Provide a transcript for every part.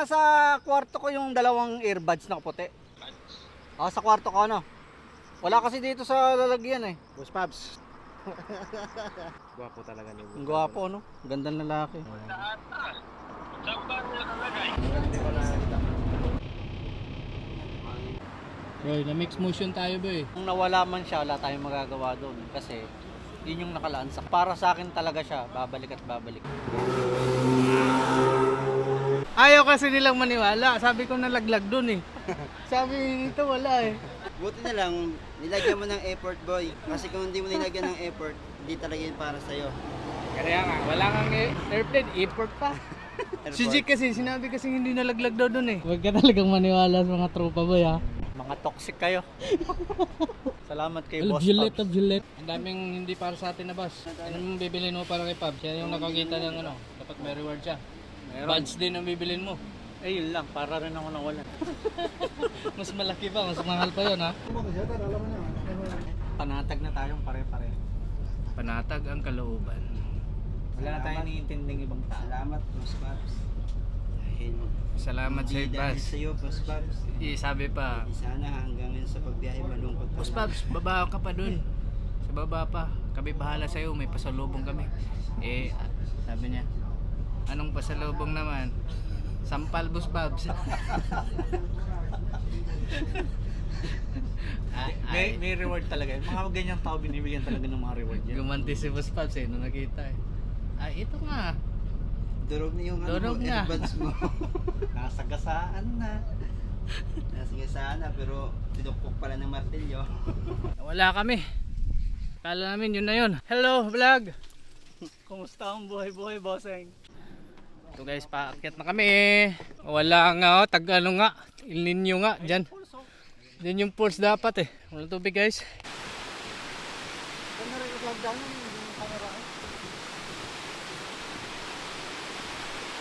nasa kwarto ko yung dalawang earbuds na puti. Ah, sa kwarto ko ano. Wala kasi dito sa lalagyan eh. Boss Pabs. Gwapo talaga ni Ang gwapo no. Gandang lalaki. Boy, na mix motion tayo boy. Kung nawala man siya, wala tayong magagawa doon. Kasi yun yung nakalaan sa... Para sa akin talaga siya, babalik at babalik. Ayaw kasi nilang maniwala. Sabi ko nalaglag dun eh. Sabi nito wala eh. Buti na lang, nilagyan mo ng effort boy. Kasi kung hindi mo nilagyan ng effort, hindi talaga yun para sa'yo. Kaya nga, wala kang e- airplane, airport pa. Si Jake kasi, sinabi kasi hindi nalaglag daw dun eh. Huwag ka talagang maniwala sa mga tropa boy ha. Mga toxic kayo. Salamat kay Boss Gillette Pops. of Gillette. Ang daming hindi para sa atin na boss. Ano mong bibilin mo para kay Pabs? Yan yung nakakita ng ano, dapat may reward siya. Meron. Buds din ang bibilin mo. Eh, yun lang. Para rin ako nawalan. Mas malaki pa, mas mahal pa yun ha. Panatag na tayong pare-pare. Panatag ang kalooban. Wala na tayong niintinding ibang tao. Salamat, Boss Babs. Dahil Salamat sa hindi dahil Bas. sa'yo, Boss Babs. Eh, sabi pa, Di sana hanggang ngayon sa pagbiyahe malungkot ka Boss lang. Pabs, baba ka pa dun. Sa baba pa. Kami bahala sa'yo, may pasalubong kami. Eh, sabi niya, anong pasalubong naman? Sampal, Boss Pabs. ay, May, ay, may reward talaga. Mga ganyang tao binibigyan talaga ng mga reward yan. gumanti si Boss Pabs eh, nung nakita eh. Ay, ito nga. Durog na yung ano Durog mo, na. earbuds mo. Nasa gasaan na. Sige sana, pero tinukpok pala ng martilyo. Wala kami. Kala namin yun na yun. Hello, vlog! Kumusta ang buhay-buhay, bossing? Ito guys, paakyat na kami. Wala nga, oh, tag ano nga, Il Nino nga, dyan. Dyan yung pulse dapat eh. Wala tubig guys.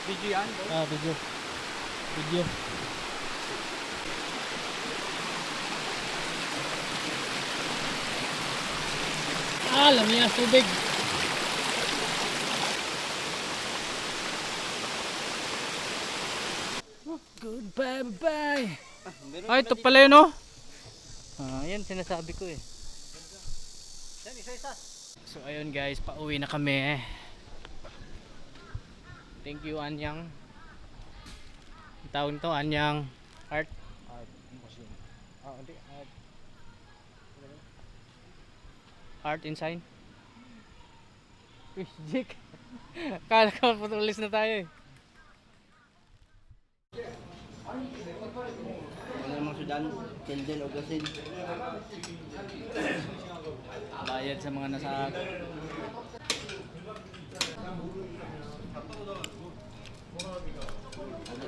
Video yan. Ah, video. Video. Ah, lamiyas tubig. Goodbye, bye. Ay, ito pala yun, oh. Ah, yan sinasabi ko eh. Yan, isa-isa. So ayun guys, pauwi na kami. Thank you Anyang. Ang tawag nito Anyang Art. Art Museum. Ah, hindi art. Art and Sign. Uy, Jake. Kala ko patulis na tayo eh. Ano namang sudan? Tindel o gasin? Bayad sa mga nasa... Ang